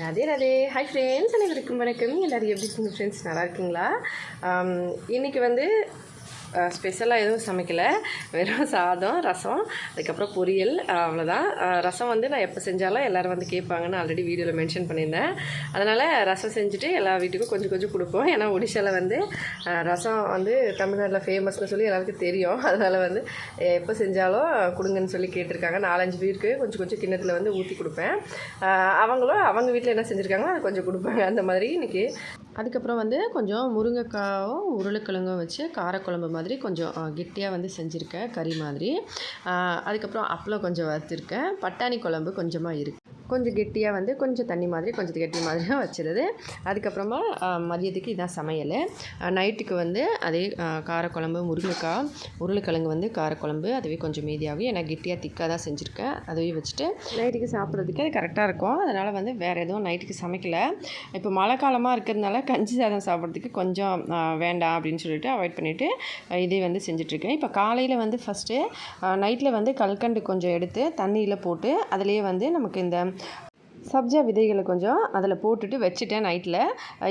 Radhe Radhe. Hi friends அனைவருக்கும் வணக்கம். எல்லோரும் எப்படி இருக்கீங்க ஃப்ரெண்ட்ஸ் நல்லா இருக்கீங்களா? இன்றைக்கி வந்து ஸ்பெஷலாக எதுவும் சமைக்கலை. வெறும் சாதம் ரசம் அதுக்கப்புறம் பொரியல் அவ்வளோதான் ரசம் வந்து நான் எப்போ செஞ்சாலும் எல்லோரும் வந்து கேட்பாங்கன்னு ஆல்ரெடி வீடியோவில் மென்ஷன் பண்ணியிருந்தேன். அதனால் ரசம் செஞ்சுட்டு எல்லா வீட்டுக்கும் கொஞ்சம் கொஞ்சம் கொடுப்போம். ஏன்னா ஒடிஷாவில் வந்து ரசம் வந்து தமிழ்நாட்டில் ஃபேமஸ்னு சொல்லி எல்லாருக்கும் தெரியும். அதனால் வந்து எப்போ செஞ்சாலும் கொடுங்கன்னு சொல்லி கேட்டிருக்காங்க. நாலஞ்சு பேருக்கு கொஞ்சம் கொஞ்சம் கிண்ணத்தில் வந்து ஊற்றி கொடுப்பேன். அவங்களும் அவங்க வீட்டில் என்ன செஞ்சுருக்காங்களோ அதை கொஞ்சம் கொடுப்பாங்க. அந்த மாதிரி இன்றைக்கி அதுக்கப்புறம் வந்து கொஞ்சம் முருங்கைக்காவும் உருளைக்கிழங்கும் வச்சு காரக்குழம்பு மாதிரி கொஞ்சம் கெட்டியாக வந்து செஞ்சுருக்கேன் கறி மாதிரி. அதுக்கப்புறம் அப்பளம் கொஞ்சம் வறுத்துருக்கேன். பட்டாணி குழம்பு கொஞ்சமாக இருக்குது கொஞ்சம் கெட்டியாக வந்து கொஞ்சம் தண்ணி மாதிரி கொஞ்சம் கெட்டி மாதிரியாக வச்சிருது. அதுக்கப்புறமா மதியத்துக்கு இதான் சமையல். நைட்டுக்கு வந்து அதே காரக்குழம்பு முருங்கைக்காய் உருளைக்கிழங்கு வந்து காரக்குழம்பு அதுவே கொஞ்சம் மீதியாகும் ஏன்னா கெட்டியாக திக்காக தான் செஞ்சுருக்கேன். அதுவே வச்சுட்டு நைட்டுக்கு சாப்பிட்றதுக்கு அது கரெக்டாக இருக்கும். அதனால் வந்து வேறு எதுவும் நைட்டுக்கு சமைக்கல. இப்போ மழை காலமாக இருக்கிறதுனால கஞ்சி சாதம் சாப்பிட்றதுக்கு கொஞ்சம் வேண்டாம் அப்படின்னு சொல்லிட்டு அவாய்ட் பண்ணிவிட்டு இதே வந்து செஞ்சிட்ருக்கேன். இப்போ காலையில் வந்து ஃபஸ்ட்டு நைட்டில் வந்து கல்கண்டு கொஞ்சம் எடுத்து தண்ணியில் போட்டு அதுலேயே வந்து நமக்கு இந்த சப்ஜா விதைகளை கொஞ்சம் அதில் போட்டுட்டு வச்சுட்டேன் நைட்டில்.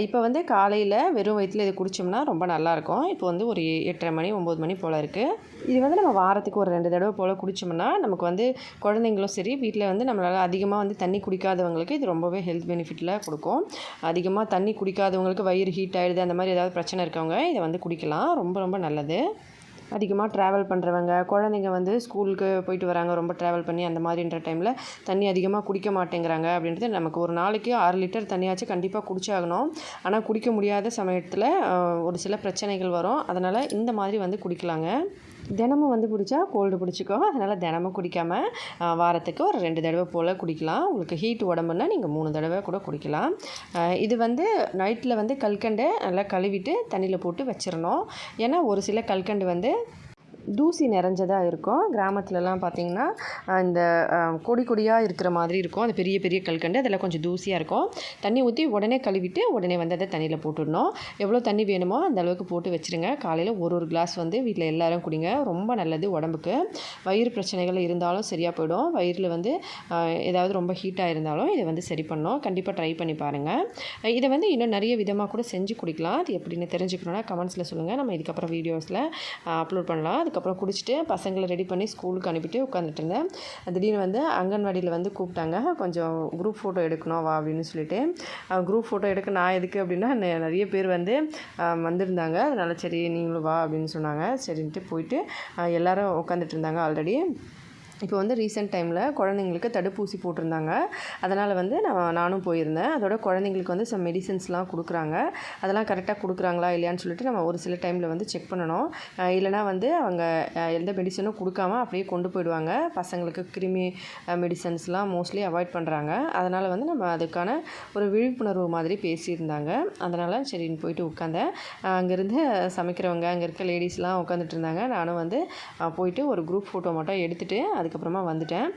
இப்போ வந்து காலையில் வெறும் வயிற்றில் இது குடித்தோம்னா ரொம்ப நல்லாயிருக்கும். இப்போ வந்து ஒரு எட்டரை மணி ஒம்பது மணி போல் இருக்குது இது வந்து நம்ம வாரத்துக்கு ஒரு ரெண்டு தடவை போல் குடித்தோம்னா நமக்கு வந்து குழந்தைங்களும் சரி வீட்டில் வந்து நம்மளால் அதிகமாக வந்து தண்ணி குடிக்காதவங்களுக்கு இது ரொம்பவே ஹெல்த் பெனிஃபிட்டில் கொடுக்கும். அதிகமாக தண்ணி குடிக்காதவங்களுக்கு வயிறு ஹீட் ஆகிடுது அந்த மாதிரி ஏதாவது பிரச்சனை இருக்கவங்க இதை வந்து குடிக்கலாம். ரொம்ப ரொம்ப நல்லது. அதிகமாக ட்ராவல் பண்ணுறவங்க குழந்தைங்க வந்து ஸ்கூலுக்கு போயிட்டு வராங்க ரொம்ப ட்ராவல் பண்ணி அந்த மாதிரின்ற டைமில் தண்ணி அதிகமாக குடிக்க மாட்டேங்கிறாங்க அப்படின்றது நமக்கு ஒரு நாளைக்கு ஆறு லிட்டர் தண்ணியாச்சும் கண்டிப்பாக குடிச்சாகணும். ஆனால் குடிக்க முடியாத சமயத்தில் ஒரு சில பிரச்சனைகள் வரும். அதனால் இந்த மாதிரி வந்து குடிக்கலாங்க. தினமும் வந்து பிடிச்சா கோல்டு பிடிச்சிக்கோ அதனால் தினமும் குடிக்காமல் வாரத்துக்கு ஒரு ரெண்டு தடவை போல் குடிக்கலாம். உங்களுக்கு ஹீட் உடம்புன்னா நீங்கள் மூணு தடவை கூட குடிக்கலாம். இது வந்து நைட்டில் வந்து கல்கண்டை நல்லா கழுவிட்டு தண்ணியில் போட்டு வச்சிடணும் ஏன்னா ஒரு சில கல்கண்டு வந்து தூசி நிறைஞ்சதாக இருக்கும். கிராமத்துலலாம் பார்த்திங்கன்னா இந்த கொடி கொடியாக இருக்கிற மாதிரி இருக்கும். அது பெரிய பெரிய கல்கண்டு அதெல்லாம் கொஞ்சம் தூசியாக இருக்கும். தண்ணி ஊற்றி உடனே கழுவிட்டு உடனே வந்து அதை தண்ணியில் போட்டுடணும். எவ்வளோ தண்ணி வேணுமோ அந்த அளவுக்கு போட்டு வச்சுருங்க. காலையில் ஒரு ஒரு கிளாஸ் வந்து வீட்டில் எல்லோரும் குடிங்க. ரொம்ப நல்லது உடம்புக்கு. வயிறு பிரச்சனைகள் இருந்தாலும் சரியாக போயிடும். வயிறில் வந்து ஏதாவது ரொம்ப ஹீட்டாக இருந்தாலும் இதை வந்து சரி பண்ணோம் கண்டிப்பாக ட்ரை பண்ணி பாருங்கள் இதை வந்து இன்னும் நிறைய விதமாக கூட செஞ்சு குடிக்கலாம். அது எப்படின்னு தெரிஞ்சுக்கணுன்னா கமெண்ட்ஸில் சொல்லுங்கள் நம்ம இதுக்கப்புறம் வீடியோஸில் அப்லோட் பண்ணலாம். அதுக்கப்புறம் குடிச்சிட்டு பசங்களை ரெடி பண்ணி ஸ்கூலுக்கு அனுப்பிட்டு உட்காந்துட்டு இருந்தேன் திடீர்னு வந்து அங்கன்வாடியில் வந்து கூப்பிட்டாங்க கொஞ்சம் குரூப் ஃபோட்டோ எடுக்கணும் வா அப்படின்னு சொல்லிட்டு. குரூப் ஃபோட்டோ எடுக்க நான் எதுக்கு அப்படின்னா நிறைய பேர் வந்து வந்திருந்தாங்க. அதனால் சரி நீங்களும் வா அப்படின்னு சொன்னாங்க. சரின்ட்டு போயிட்டு எல்லோரும் உட்காந்துட்டு இருந்தாங்க ஆல்ரெடி இப்போ வந்து ரீசெண்ட் டைமில் குழந்தைங்களுக்கு தடுப்பூசி போட்டிருந்தாங்க. அதனால் வந்து நான் நானும் போயிருந்தேன். அதோட குழந்தைங்களுக்கு வந்து சம் மெடிசன்ஸ்லாம் கொடுக்குறாங்க. அதெல்லாம் கரெக்டாக கொடுக்குறாங்களா இல்லையான்னு சொல்லிட்டு நம்ம ஒரு சில டைமில் வந்து செக் பண்ணணும். இல்லைனா வந்து அவங்க எந்த மெடிசனும் கொடுக்காம அப்படியே கொண்டு போயிடுவாங்க. பசங்களுக்கு கிருமி மெடிசன்ஸ்லாம் மோஸ்ட்லி அவாய்ட் பண்ணுறாங்க அதனால் வந்து நம்ம அதுக்கான ஒரு விழிப்புணர்வு மாதிரி பேசியிருந்தாங்க. அதனால் சரின்னு போயிட்டு உட்காந்தேன். அங்கேருந்து சமைக்கிறவங்க அங்கே இருக்க லேடிஸ்லாம் உட்காந்துட்டு இருந்தாங்க. நானும் வந்து போயிட்டு ஒரு குரூப் ஃபோட்டோ மட்டும் எடுத்துகிட்டு அதுக்கப்புறமா வந்துட்டேன்.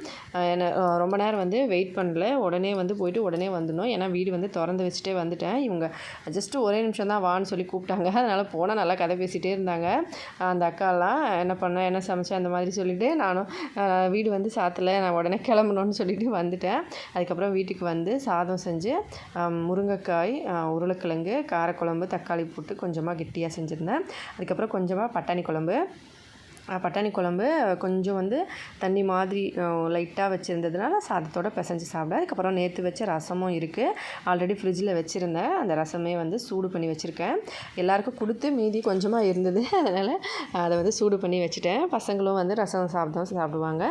என்னை என்ன ரொம்ப நேரம் வந்து வெயிட் பண்ணல. உடனே வந்து போயிட்டு உடனே வந்துடணும். ஏன்னா வீடு வந்து திறந்து வச்சுட்டே வந்துட்டேன். இவங்க ஜஸ்ட்டு ஒரே நிமிஷம் தான் வான்னு சொல்லி கூப்பிட்டாங்க. அதனால் போனால் நல்லா கதை பேசிகிட்டே இருந்தாங்க. அந்த அக்காலாம் என்ன பண்ண என்ன சமைச்சேன் அந்த மாதிரி சொல்லிவிட்டு நானும் வீடு வந்து சாத்தலை நான் உடனே கிளம்பணும்னு சொல்லிட்டு வந்துட்டேன். அதுக்கப்புறம் வீட்டுக்கு வந்து சாதம் செஞ்சு முருங்கைக்காய் உருளைக்கிழங்கு காரக்குழம்பு தக்காளி போட்டு கொஞ்சமாக கெட்டியாக செஞ்சுருந்தேன். அதுக்கப்புறம் கொஞ்சமாக பட்டாணி குழம்பு பட்டாணி குழம்பு கொஞ்சம் வந்து தண்ணி மாதிரி லைட்டாக வச்சுருந்ததுனால சாதத்தோட பிசைஞ்சு சாப்பிட அதுக்கப்புறம் நேற்று வச்ச ரசமும் இருக்குது ஆல்ரெடி ஃப்ரிட்ஜில் வச்சுருந்தேன். அந்த ரசமே வந்து சூடு பண்ணி வச்சுருக்கேன். எல்லாருக்கும் கொடுத்து மீதி கொஞ்சமாக இருந்தது. அதனால் அதை வந்து சூடு பண்ணி வச்சுட்டேன். பசங்களும் வந்து ரசம் சாப்பிடும் சாப்பிடுவாங்க.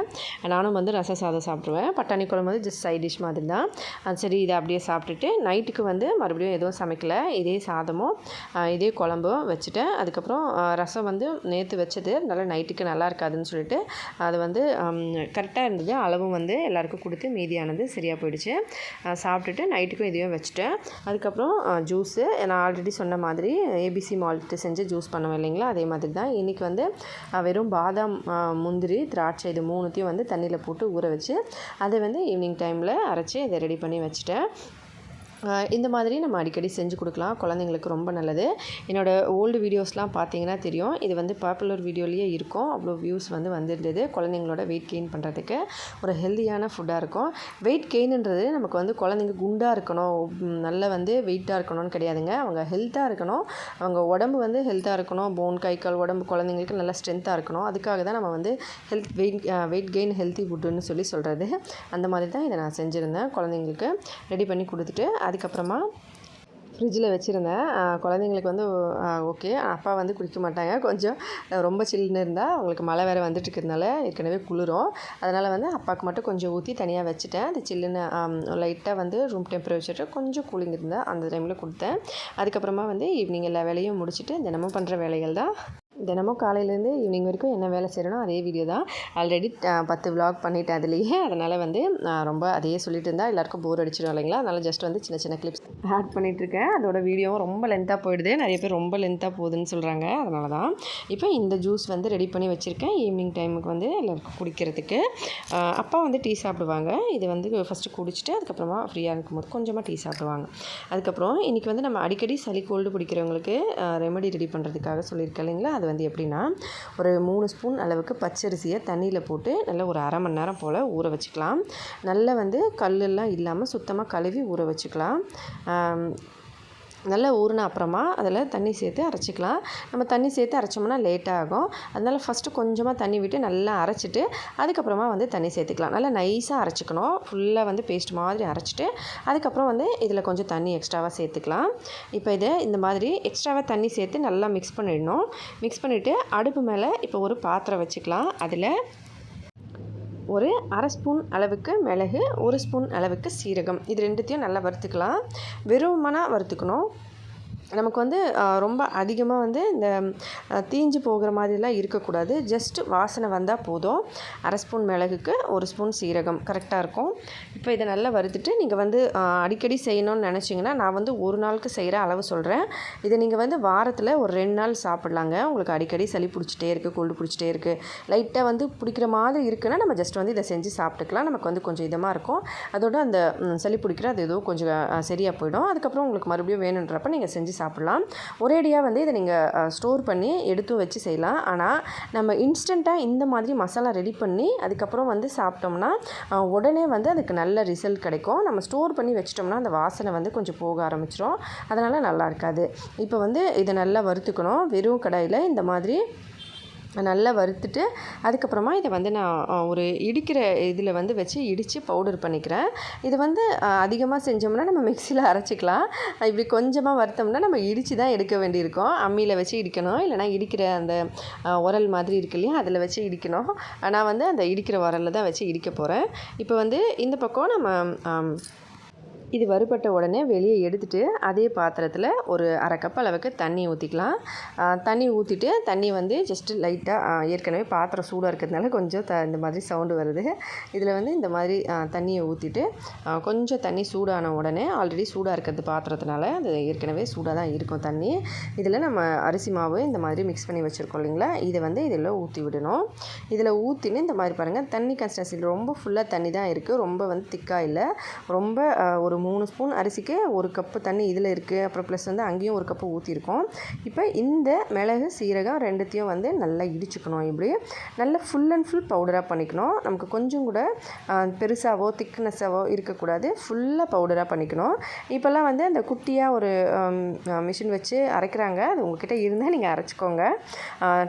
நானும் வந்து ரசம் சாதம் சாப்பிடுவேன் பட்டாணி குழம்பு வந்து ஜஸ்ட் சைட் டிஷ் மாதிரி தான் அது சரி இதை அப்படியே சாப்பிட்டுட்டு நைட்டுக்கு வந்து மறுபடியும் எதுவும் சமைக்கல. இதே சாதமும் இதே குழம்பும் வச்சுட்டேன். அதுக்கப்புறம் ரசம் வந்து நேற்று வச்சது. நல்லா நைட்டுக்கு நல்லா இருக்காதுன்னு சொல்லிட்டு அது வந்து கரெக்டாக இருந்தது. அளவும் வந்து எல்லாருக்கும் கொடுத்து மீதியானது சரியாக போயிடுச்சு. சாப்பிட்டுட்டு நைட்டுக்கும் இதையும் வச்சுட்டேன். அதுக்கப்புறம் ஜூஸு. நான் ஆல்ரெடி சொன்ன மாதிரி ஏபிசி மால்ட்டு செஞ்சு ஜூஸ் பண்ணுவேன் இல்லைங்களா? அதே மாதிரி தான். இன்றைக்கி வந்து வெறும் பாதாம் முந்திரி திராட்சை இது மூணுத்தையும் வந்து தண்ணியில் போட்டு ஊற வச்சு அதை வந்து ஈவினிங் டைமில் அரைச்சி இதை ரெடி பண்ணி வச்சுட்டேன். இந்த மாதிரி நம்ம அடிக்கடி செஞ்சு கொடுக்கலாம். குழந்தைங்களுக்கு ரொம்ப நல்லது. என்னோடய ஓல்டு வீடியோஸ்லாம் பார்த்தீங்கன்னா தெரியும். இது வந்து பாப்புலர் வீடியோலேயே இருக்கும். அவ்வளோ வியூஸ் வந்து வந்திருந்தது. குழந்தைங்களோட வெயிட் கெயின் பண்ணுறதுக்கு ஒரு ஹெல்த்தியான ஃபுட்டாக இருக்கும். வெயிட் கெயின்ன்றது நமக்கு வந்து குழந்தைங்க குண்டாக இருக்கணும். நல்ல வந்து வெயிட்டாக இருக்கணும்னு கிடையாதுங்க. அவங்க ஹெல்த்தாக இருக்கணும். அவங்க உடம்பு வந்து ஹெல்த்தாக இருக்கணும். போன் கை கால் உடம்பு குழந்தைங்களுக்கு நல்லா ஸ்ட்ரென்த்தாக இருக்கணும். அதுக்காக தான் நம்ம வந்து health weight weight gain healthy ஃபுட்டுன்னு சொல்லி சொல்கிறது அந்த மாதிரி தான் இதை நான் செஞ்சுருந்தேன். குழந்தைங்களுக்கு ரெடி பண்ணி கொடுத்துட்டு அதுக்கப்புறமா ஃப்ரிட்ஜில் வச்சுருந்தேன். குழந்தைங்களுக்கு வந்து ஓகே அப்பா வந்து குடிக்க மாட்டாங்க. கொஞ்சம் ரொம்ப சில்லுன்னு இருந்தால் அவங்களுக்கு மழை வேறு வந்துட்டு இருக்கிறதுனால ஏற்கனவே குளிரும். அதனால் வந்து அப்பாவுக்கு மட்டும் கொஞ்சம் ஊற்றி தனியாக வச்சுட்டேன். அது சில்லுன்னு லைட்டாக வந்து ரூம் டெம்பரேச்சர் கொஞ்சம் கூலிங் இருந்தால் அந்த டைமில் கொடுத்தேன். அதுக்கப்புறமா வந்து ஈவினிங் எல்லா வேலையும் முடிச்சுட்டு தினமும் பண்ணுற வேலைகள் தான். தினமும் காலையிலேருந்து ஈவினிங் வரைக்கும் என்ன வேலை செய்கிறனோ அதே வீடியோ தான். ஆல்ரெடி பத்து விலாக் பண்ணிட்டேன் அதுலேயே. அதனால் வந்து நான் ரொம்ப அதையே சொல்லிட்டு இருந்தால் எல்லாருக்கும் போர் அடிச்சிடும் இல்லைங்களா? அதனால் ஜஸ்ட் வந்து சின்ன சின்ன கிளிப்ஸ் ஆட் பண்ணிகிட்ருக்கேன் அதோட வீடியோவும் ரொம்ப லென்த்தாக போயிடுது. நிறைய பேர் ரொம்ப லென்த்தாக போகுதுன்னு சொல்கிறாங்க அதனால தான் இப்போ இந்த ஜூஸ் வந்து ரெடி பண்ணி வச்சுருக்கேன். ஈவினிங் டைமுக்கு வந்து எல்லாருக்கும் குடிக்கிறதுக்கு. அப்பா வந்து டீ சாப்பிடுவாங்க. இது வந்து ஃபஸ்ட்டு குடிச்சிட்டு அதுக்கப்புறமா ஃப்ரீயாக இருக்கும்போது கொஞ்சமாக டீ சாப்பிடுவாங்க. அதுக்கப்புறம் இன்றைக்கி வந்து நம்ம அடிக்கடி சளி கோல்டு பிடிக்கிறவங்களுக்கு ரெமெடி ரெடி பண்ணுறதுக்காக சொல்லியிருக்கேன் இல்லைங்களா? அது வந்து எப்படின்னா ஒரு மூணு ஸ்பூன் அளவுக்கு பச்சரிசியை தண்ணியில் போட்டு நல்லா ஒரு அரை மணி நேரம் போல் ஊற வச்சுக்கலாம். நல்லா வந்து கல்லெல்லாம் இல்லாமல் சுத்தமாக கழுவி ஊற வச்சுக்கலாம். நல்லா ஊறின அப்புறமா அதில் தண்ணி சேர்த்து அரைச்சிக்கலாம். நம்ம தண்ணி சேர்த்து அரைச்சோம்னா லேட் ஆகும். அதனால் ஃபஸ்ட்டு கொஞ்சமாக தண்ணி விட்டு நல்லா அரைச்சிட்டு அதுக்கப்புறமா வந்து தண்ணி சேர்த்துக்கலாம். நல்லா நைஸாக அரைச்சிக்கணும். ஃபுல்லாக வந்து பேஸ்ட் மாதிரி அரைச்சிட்டு அதுக்கப்புறம் வந்து இதில் கொஞ்சம் தண்ணி எக்ஸ்ட்ராவாக சேர்த்துக்கலாம். இப்போ இதை இந்த மாதிரி எக்ஸ்ட்ராவாக தண்ணி சேர்த்து நல்லா மிக்ஸ் பண்ணிடணும். மிக்ஸ் பண்ணிவிட்டு அடுப்பு மேலே இப்போ ஒரு பாத்திரம் வச்சுக்கலாம். அதில் ஒரு அரை ஸ்பூன் அளவுக்கு மிளகு ஒரு ஸ்பூன் அளவுக்கு சீரகம். இது ரெண்டுத்தையும் நல்லா வறுத்துக்கலாம். வெறுமனாக வறுத்துக்கணும். நமக்கு வந்து ரொம்ப அதிகமாக வந்து இந்த தீஞ்சு போகிற மாதிரிலாம் இருக்கக்கூடாது. ஜஸ்ட் வாசனை வந்தால் போதும். அரை ஸ்பூன் மிளகுக்கு ஒரு ஸ்பூன் சீரகம். கரெக்டாக இருக்கும். இப்போ இதை நல்லா வறுத்துட்டு நீங்கள் வந்து அடிக்கடி செய்யணும்னு நினச்சிங்கன்னா நான் வந்து ஒரு நாளுக்கு செய்கிற அளவு சொல்கிறேன் இதை நீங்கள் வந்து வாரத்தில் ஒரு ரெண்டு நாள் சாப்பிட்லாங்க. உங்களுக்கு அடிக்கடி சளி பிடிச்சிட்டே இருக்குது கோல்டு பிடிச்சிட்டே இருக்குது லைட்டாக வந்து பிடிக்கிற மாதிரி இருக்குன்னா நம்ம ஜஸ்ட் வந்து இதை செஞ்சு சாப்பிட்டுக்கலாம். நமக்கு வந்து கொஞ்சம் இதமாக இருக்கும். அதோட அந்த சளி பிடிக்கிற அது ஏதோ கொஞ்சம் சரியாக போயிடும். அதுக்கப்புறம் உங்களுக்கு மறுபடியும் வேணுன்றப்ப நீங்கள் செஞ்சு சாப்பிட்லாம். ஒரேடியாக வந்து இதை நீங்கள் ஸ்டோர் பண்ணி எடுத்து வச்சு செய்யலாம். ஆனால் நம்ம இன்ஸ்டண்ட்டாக இந்த மாதிரி மசாலா ரெடி பண்ணி அதுக்கப்புறம் வந்து சாப்பிட்டோம்னா உடனே வந்து அதுக்கு நல்ல ரிசல்ட் கிடைக்கும். நம்ம ஸ்டோர் பண்ணி வச்சிட்டோம்னா அந்த வாசனை வந்து கொஞ்சம் போக ஆரம்பிச்சிடும் அதனால் நல்லா இருக்காது. இப்போ வந்து இதை நல்லா வறுத்துக்கணும். வெறும் கடாயில் இந்த மாதிரி நல்லா வறுத்துட்டு அதுக்கப்புறமா இதை வந்து நான் ஒரு இடிக்கிற இதில் வந்து வச்சு இடித்து பவுடர் பண்ணிக்கிறேன். இது வந்து அதிகமாக செஞ்சோம்னா நம்ம மிக்சியில் அரைச்சிக்கலாம். இப்படி கொஞ்சமாக வறுத்தோம்னா நம்ம இடித்து தான் எடுக்க வேண்டியிருக்கும். அம்மியில் வச்சு இடிக்கணும். இல்லைனா இடிக்கிற அந்த உரல் மாதிரி இருக்கு இல்லையா அதில் வச்சு இடிக்கணும். நான் வந்து அந்த இடிக்கிற உரலில் தான் வச்சு இடிக்க போகிறேன் இப்போ வந்து இந்த பக்கம் நம்ம இது வறுபட்ட உடனே வெளியே எடுத்துகிட்டு அதே பாத்திரத்தில் ஒரு அரை கப் அளவுக்கு தண்ணி ஊற்றிக்கலாம் தண்ணி ஊற்றிட்டு தண்ணி வந்து ஜஸ்ட்டு லைட்டாக ஏற்கனவே பாத்திரம் சூடாக இருக்கிறதுனால கொஞ்சம் த இந்த மாதிரி சவுண்டு வருது. இதில் வந்து இந்த மாதிரி தண்ணியை ஊற்றிட்டு கொஞ்சம் தண்ணி சூடான உடனே ஆல்ரெடி சூடாக இருக்கிறது பாத்திரத்தினால அது ஏற்கனவே சூடாக தான் இருக்கும் தண்ணி. இதில் நம்ம அரிசி மாவு இந்த மாதிரி மிக்ஸ் பண்ணி வச்சுருக்கோம் இல்லைங்களா? இதை வந்து இதில் ஊற்றி விடணும். இதில் ஊற்றினு இந்த மாதிரி பாருங்கள் தண்ணி கன்சிஸ்டன்சி ரொம்ப ஃபுல்லாக தண்ணி தான் இருக்குது ரொம்ப வந்து திக்காக இல்லை. ரொம்ப ஒரு மூணு ஸ்பூன் அரிசிக்கு ஒரு கப்பு தண்ணி இதில் இருக்குது அப்புறம் ப்ளஸ் வந்து அங்கேயும் ஒரு கப்பு ஊற்றிருக்கோம் இப்போ இந்த மிளகு சீரகம் ரெண்டுத்தையும் வந்து நல்லா இடிச்சுக்கணும். இப்படி நல்லா ஃபுல் அண்ட் ஃபுல் பவுடராக பண்ணிக்கணும். நமக்கு கொஞ்சம் கூட ஆ, பெருசாவோ திக்னஸாவோ இருக்கக்கூடாது. ஃபுல்லாக பவுடராக பண்ணிக்கணும். இப்போல்லாம் வந்து அந்த குட்டியாக ஒரு மிஷின் வச்சு அரைக்கிறாங்க. அது உங்ககிட்ட இருந்தால் நீங்கள் அரைச்சிக்கோங்க.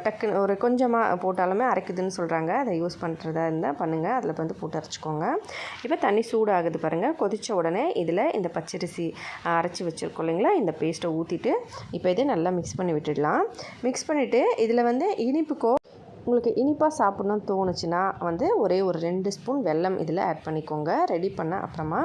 டக்குன்னு ஒரு கொஞ்சமாக போட்டாலுமே அரைக்குதுன்னு சொல்கிறாங்க அதை யூஸ் பண்ணுறதா இருந்தால் பண்ணுங்கள் அதில் வந்து போட்டு அரைச்சிக்கோங்க. இப்போ தண்ணி சூடாகுது பாருங்கள் கொதித்த உடனே இதில் இந்த பச்சரிசி அரைச்சி வச்சுருக்கோம் இல்லைங்களா? இந்த பேஸ்ட்டை ஊற்றிட்டு இப்போ இதை நல்லா மிக்ஸ் பண்ணி விட்டுடலாம். மிக்ஸ் பண்ணிவிட்டு இதில் வந்து இனிப்புக்கோ உங்களுக்கு இனிப்பாக சாப்பிட்ணுன்னு தோணுச்சுன்னா வந்து ஒரே ஒரு ரெண்டு ஸ்பூன் வெல்லம் இதில் ஆட் பண்ணிக்கோங்க. ரெடி பண்ண அப்புறமா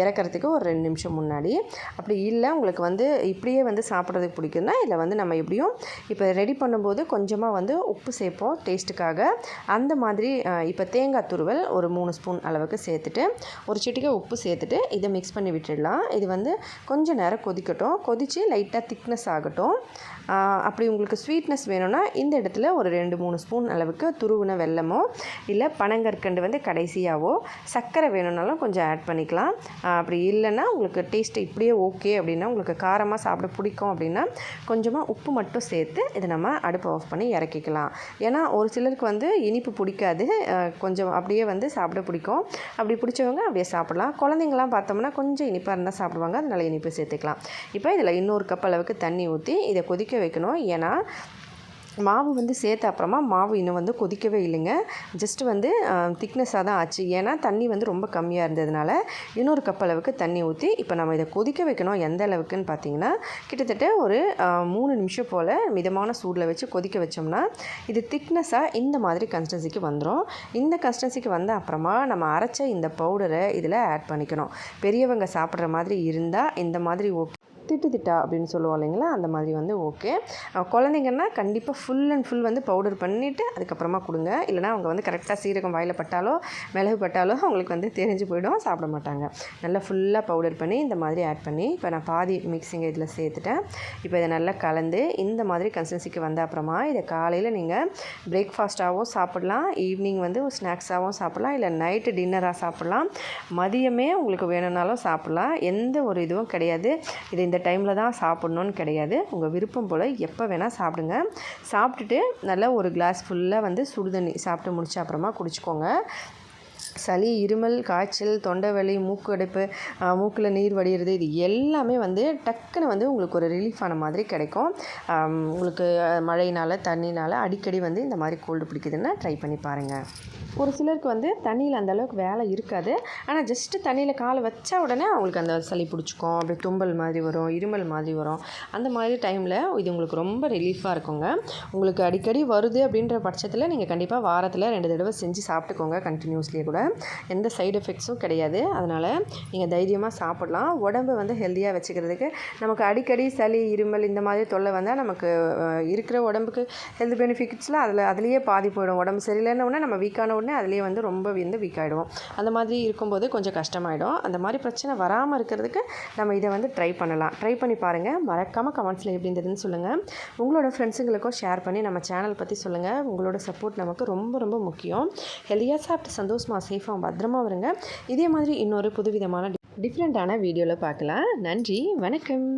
இறக்கிறதுக்கு இறக்கறதுக்கு ஒரு ரெண்டு நிமிஷம் முன்னாடி. அப்படி இல்லை உங்களுக்கு வந்து இப்படியே வந்து சாப்பிட்றதுக்கு பிடிக்குதுன்னா இதில் வந்து நம்ம எப்படியும் இப்போ ரெடி பண்ணும்போது கொஞ்சமாக வந்து உப்பு சேர்ப்போம் டேஸ்ட்டுக்காக அந்த மாதிரி இப்போ தேங்காய் துருவல் ஒரு மூணு ஸ்பூன் அளவுக்கு சேர்த்துட்டு ஒரு சிட்டிக்கை உப்பு சேர்த்துட்டு இதை மிக்ஸ் பண்ணி விட்டுடலாம். இது வந்து கொஞ்சம் நேரம் கொதிக்கட்டும். கொதித்து லைட்டாக திக்னஸ் ஆகட்டும். அப்படி உங்களுக்கு ஸ்வீட்னஸ் வேணும்னா இந்த இடத்துல ஒரு ரெண்டு மூணு ஸ்பூன் அளவுக்கு துருவின வெல்லமோ இல்லை பனங்கற்கண்டு வந்து கடைசியாகவோ சர்க்கரை வேணும்னாலும் கொஞ்சம் ஆட் பண்ணிக்கலாம். அப்படி இல்லைன்னா உங்களுக்கு டேஸ்ட்டு இப்படியே ஓகே அப்படின்னா உங்களுக்கு காரமாக சாப்பிட பிடிக்கும் அப்படின்னா கொஞ்சமாக உப்பு மட்டும் சேர்த்து இதை நம்ம அடுப்பை ஆஃப் பண்ணி இறக்கிக்கலாம். ஏன்னா ஒரு சிலருக்கு வந்து இனிப்பு பிடிக்காது. கொஞ்சம் அப்படியே வந்து சாப்பிட பிடிக்கும். அப்படி பிடிச்சவங்க அப்படியே சாப்பிடலாம். குழந்தைங்களாம் பார்த்தோம்னா கொஞ்சம் இனிப்பாக இருந்தால் சாப்பிடுவாங்க. அதனால் இனிப்பு சேர்த்துக்கலாம். இப்போ இதில் இன்னொரு கப் அளவுக்கு தண்ணி ஊற்றி இதை கொதிக்க வைக்கணும். ஏன்னா மாவு வந்து சேர்த்த அப்புறமா மாவு இன்னும் வந்து கொதிக்கவே இல்லைங்க. ஜஸ்ட் வந்து திக்னஸாக தான் ஆச்சு. ஏன்னா தண்ணி வந்து ரொம்ப கம்மியாக இருந்ததுனால இன்னொரு கப் அளவுக்கு தண்ணி ஊற்றி இப்போ நம்ம இதை கொதிக்க வைக்கணும். எந்த அளவுக்குன்னு பார்த்தீங்கன்னா கிட்டத்தட்ட ஒரு மூணு நிமிஷம் போல் மிதமான சூடில் வச்சு கொதிக்க வச்சோம்னா இது திக்னஸாக இந்த மாதிரி கன்சிஸ்டன்சிக்கு வந்துடும் இந்த கன்சிஸ்டன்சிக்கு வந்த அப்புறமா நம்ம அரைச்ச இந்த பவுடரை இதில் ஆட் பண்ணிக்கணும். பெரியவங்க சாப்பிட்ற மாதிரி இருந்தால் இந்த மாதிரி ஓகே திட்டு திட்டா அப்படின்னு சொல்லுவோம் இல்லைங்களா? அந்த மாதிரி வந்து ஓகே குழந்தைங்கன்னா கண்டிப்பாக ஃபுல் அண்ட் ஃபுல் வந்து பவுடர் பண்ணிவிட்டு அதுக்கப்புறமா கொடுங்க. இல்லைனா அவங்க வந்து கரெக்டாக சீரகம் வாயில் பட்டாலோ மிளகு பட்டாலோ அவங்களுக்கு வந்து தெரிஞ்சு போயிடும் சாப்பிட மாட்டாங்க. நல்லா ஃபுல்லாக பவுடர் பண்ணி இந்த மாதிரி ஆட் பண்ணி இப்போ நான் பாதி மிக்சிங் இதில் சேர்த்துட்டேன். இப்போ இதை நல்லா கலந்து இந்த மாதிரி கன்சிஸ்டன்சிக்கு வந்த அப்புறமா இதை காலையில் நீங்கள் பிரேக்ஃபாஸ்ட்டாகவும் சாப்பிட்லாம் ஈவினிங் வந்து ஸ்நாக்ஸாகவும் சாப்பிட்லாம் இல்லை நைட்டு டின்னராக சாப்பிட்லாம். மதியமே உங்களுக்கு வேணும்னாலும் சாப்பிட்லாம். எந்த ஒரு இதுவும் கிடையாது. இது இந்த டைமில் தான் சாப்பிட்ணுன்னு கிடையாது. உங்கள் விருப்பம் போல் எப்போ வேணால் சாப்பிடுங்க. சாப்பிட்டுட்டு நல்லா ஒரு கிளாஸ் ஃபுல்லாக வந்து சுடுதண்ணி சாப்பிட்டு முடிச்ச அப்புறமா குடிச்சிக்கோங்க. சளி இருமல் காய்ச்சல் தொண்டைவலி மூக்கு அடைப்பு மூக்கில் நீர் வடிகிறது இது எல்லாமே வந்து டக்குன்னு வந்து உங்களுக்கு ஒரு ரிலீஃப் ஆன மாதிரி கிடைக்கும். உங்களுக்கு மழையினால் தண்ணினால் அடிக்கடி வந்து இந்த மாதிரி கோல்டு பிடிக்குதுன்னா ட்ரை பண்ணி பாருங்கள் ஒரு சிலருக்கு வந்து தண்ணியில் அந்த அளவுக்கு வேலை இருக்காது. ஆனால் ஜஸ்ட்டு தண்ணியில் காலை வச்சா உடனே அவங்களுக்கு அந்த சளி பிடிச்சிக்கும். அப்படி தும்பல் மாதிரி வரும் இருமல் மாதிரி வரும். அந்த மாதிரி டைமில் இது உங்களுக்கு ரொம்ப ரிலீஃபாக இருக்குங்க. உங்களுக்கு அடிக்கடி வருது அப்படின்ற பட்சத்தில் நீங்கள் கண்டிப்பாக வாரத்தில் ரெண்டு தடவை செஞ்சு சாப்பிட்டுக்கோங்க கண்டினியூஸ்லியே கூட. எந்த சைடு எஃபெக்ட்ஸும் கிடையாது. அதனால் நீங்கள் தைரியமாக சாப்பிட்லாம். உடம்பு வந்து ஹெல்த்தியாக வச்சுக்கிறதுக்கு நமக்கு அடிக்கடி சளி இருமல் இந்த மாதிரி தொல்லை வந்தால் நமக்கு இருக்கிற உடம்புக்கு ஹெல்த் பெனிஃபிட்ஸில் அதில் அதுலேயே பாதி போயிடும். உடம்பு சரியில்லைன்ன உடனே நம்ம வீக்கான உடனே அதுலேயே வந்து ரொம்ப வந்து வீக் ஆகிடுவோம் அந்த மாதிரி இருக்கும்போது கொஞ்சம் கஷ்டமாயிடும். அந்த மாதிரி பிரச்சனை வராமல் இருக்கிறதுக்கு நம்ம இதை வந்து ட்ரை பண்ணலாம். ட்ரை பண்ணி பாருங்கள் மறக்காமல் கமெண்ட்ஸில் எப்படி இருந்ததுன்னு சொல்லுங்கள் உங்களோட ஃப்ரெண்ட்ஸுங்களுக்கும் ஷேர் பண்ணி நம்ம சேனல் பற்றி சொல்லுங்கள் உங்களோட சப்போர்ட் நமக்கு ரொம்ப ரொம்ப முக்கியம். ஹெல்த்தியாக சாப்பிட்டு சந்தோஷமாக சேஃபாக பத்திரமா வருங்க. இதே மாதிரி இன்னொரு புதுவிதமான டிஃப்ரெண்ட்டான வீடியோவில் பார்க்கலாம். நன்றி வணக்கம்.